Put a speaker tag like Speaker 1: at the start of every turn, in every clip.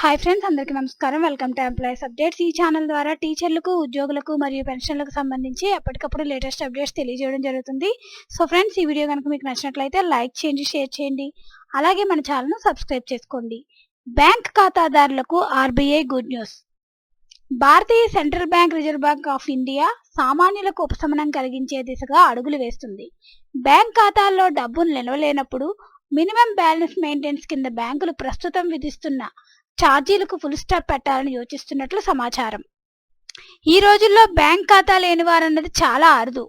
Speaker 1: Hi friends అందరికీ నమస్కారం. Welcome to employees updates ఈ ఛానల్ ద్వారా టీచర్లకు ఉద్యోగులకు మరియు పెన్షన్లకు సంబంధించి ఎప్పటికప్పుడు లేటెస్ట్ అప్డేట్స్ తెలియజేయడం జరుగుతుంది. సో ఫ్రెండ్స్ ఈ వీడియో కనుక మీకు నచ్చినట్లయితే లైక్ చేయండి షేర్ చేయండి. అలాగే మన ఛానల్ను సబ్స్క్రైబ్ చేసుకోండి. బ్యాంక్ ఖాతాదారులకు RBI good news Bharatiya central bank Reserve Bank of India సామాన్యులకు ఉపశమనం కలిగించే దిశగా అడుగులు వేస్తుంది. బ్యాంక్ ఖాతాల్లో డబ్బులు నిలవలేనప్పుడు మినిమం బ్యాలెన్స్ మెయింటెనెన్స్ కింద బ్యాంకులు ప్రస్తుతం విధిస్తున్న ఛార్జీలకు ఫుల్ స్టాప్ పెట్టాలని యోచిస్తున్నట్లు సమాచారం. ఈ రోజుల్లో బ్యాంక్ ఖాతా లేని వారన్నది చాలా అరుదు.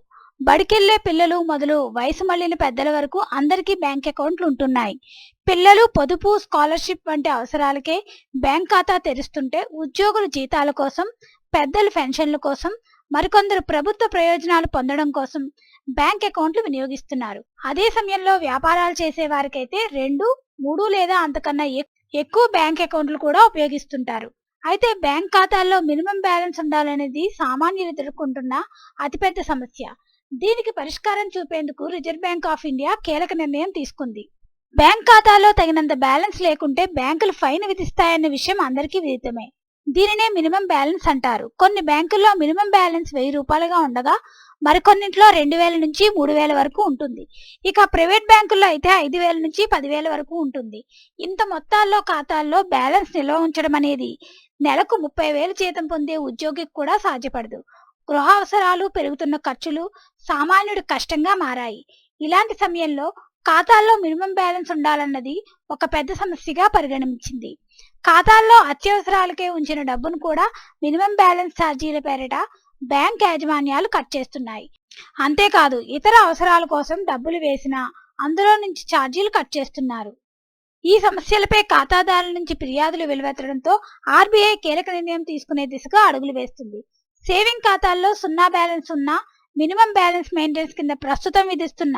Speaker 1: బడికెళ్ళే పిల్లలు మొదలు వయసు మళ్ళిన పెద్దల వరకు అందరికీ బ్యాంక్ అకౌంట్లు ఉంటున్నాయి. పిల్లలు పొదుపు స్కాలర్షిప్ వంటి అవసరాలకే బ్యాంక్ ఖాతా తెరుస్తుంటే ఉద్యోగుల జీతాల కోసం పెద్దలు పెన్షన్ల కోసం మరికొందరు ప్రభుత్వ ప్రయోజనాలు పొందడం కోసం బ్యాంక్ అకౌంట్లు వినియోగిస్తున్నారు. అదే సమయంలో వ్యాపారాలు చేసే వారికైతే రెండు మూడు లేదా అంతకన్నా ఎక్కువ ఎక్కువ బ్యాంక్ అకౌంట్లు కూడా ఉపయోగిస్తుంటారు. అయితే బ్యాంక్ ఖాతాల్లో మినిమం బ్యాలెన్స్ ఉండాలనేది సామాన్యులు ఎదుర్కొంటున్న అతిపెద్ద సమస్య. దీనికి పరిష్కారం చూపేందుకు రిజర్వ్ బ్యాంక్ ఆఫ్ ఇండియా కీలక నిర్ణయం తీసుకుంది. బ్యాంక్ ఖాతాలో తగినంత బ్యాలెన్స్ లేకుంటే బ్యాంకులు ఫైన్ విధిస్తాయన్న విషయం అందరికీ విదితమే. దీనినే మినిమం బ్యాలెన్స్ అంటారు. కొన్ని బ్యాంకుల్లో మినిమం బ్యాలెన్స్ వెయ్యి రూపాయలుగా ఉండగా మరికొన్నింట్లో రెండు వేల నుంచి మూడు వేల వరకు ఉంటుంది. ఇక ప్రైవేట్ బ్యాంకుల్లో అయితే ఐదు వేల నుంచి పదివేల వరకు ఉంటుంది. ఇంత మొత్తాల్లో ఖాతాల్లో బ్యాలెన్స్ నిల్వ ఉంచడం అనేది నెలకు ముప్పై వేలు జీతం పొందే ఉద్యోగికి కూడా సాధ్యపడదు. గృహ అవసరాలు పెరుగుతున్న ఖర్చులు సామాన్యుడి కష్టంగా మారాయి. ఇలాంటి సమయంలో ఖాతాల్లో మినిమం బ్యాలెన్స్ ఉండాలన్నది ఒక పెద్ద సమస్యగా పరిగణించింది. ఖాతాల్లో అత్యవసరాలకే ఉంచిన డబ్బును కూడా మినిమం బ్యాలెన్స్ ఛార్జీల పేరిట బ్యాంక్ యాజమాన్యాలు కట్ చేస్తున్నాయి. అంతేకాదు ఇతర అవసరాల కోసం డబ్బులు వేసినా అందులో నుంచి ఛార్జీలు కట్ చేస్తున్నారు. ఈ సమస్యలపై ఖాతాదారుల నుంచి ఫిర్యాదులు వెలువెత్తడంతో ఆర్బీఐ కీలక నిర్ణయం తీసుకునే దిశగా అడుగులు వేస్తుంది. సేవింగ్ ఖాతాల్లో సున్నా బ్యాలెన్స్ ఉన్న మినిమం బ్యాలెన్స్ మెయింటెనెన్స్ కింద ప్రస్తుతం విధిస్తున్న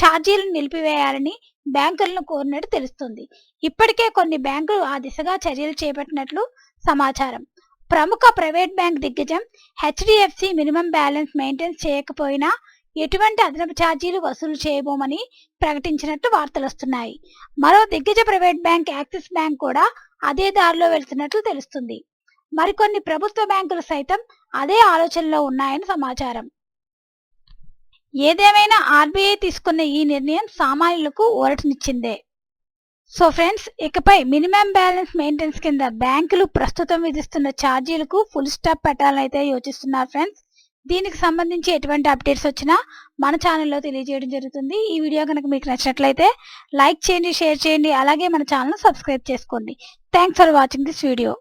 Speaker 1: ఛార్జీలను నిలిపివేయాలని బ్యాంకులను కోరినట్టు తెలుస్తుంది. ఇప్పటికే కొన్ని బ్యాంకులు ఆ దిశగా చర్యలు చేపట్టినట్లు సమాచారం. ప్రముఖ ప్రైవేట్ బ్యాంక్ దిగ్గజం హెచ్డిఎఫ్సి మినిమం బ్యాలెన్స్ మెయింటైన్ చేయకపోయినా ఎటువంటి అదనపు ఛార్జీలు వసూలు చేయబోమని ప్రకటించినట్టు వార్తలు వస్తున్నాయి. మరో దిగ్గజ ప్రైవేట్ బ్యాంక్ యాక్సిస్ బ్యాంక్ కూడా అదే దారిలో వెళ్తున్నట్లు తెలుస్తుంది. మరికొన్ని ప్రభుత్వ బ్యాంకులు సైతం అదే ఆలోచనలో ఉన్నాయని సమాచారం. ఏదేమైనా ఆర్బీఐ తీసుకున్న ఈ నిర్ణయం సామాన్యులకు ఊరటనిచ్చిందే. సో ఫ్రెండ్స్ ఇకపై మినిమం బ్యాలెన్స్ మెయింటెనెన్స్ కింద బ్యాంకులు ప్రస్తుతం విధిస్తున్న ఛార్జీలకు ఫుల్ స్టాప్ పెట్టాలని అయితే యోచిస్తున్నారు ఫ్రెండ్స్. దీనికి సంబంధించి ఎటువంటి అప్డేట్స్ వచ్చినా మన ఛానల్లో తెలియజేయడం జరుగుతుంది. ఈ వీడియో కనుక మీకు నచ్చినట్లయితే లైక్ చేయండి షేర్ చేయండి అలాగే మన ఛానల్ సబ్స్క్రైబ్ చేసుకోండి. Thanks for watching this video.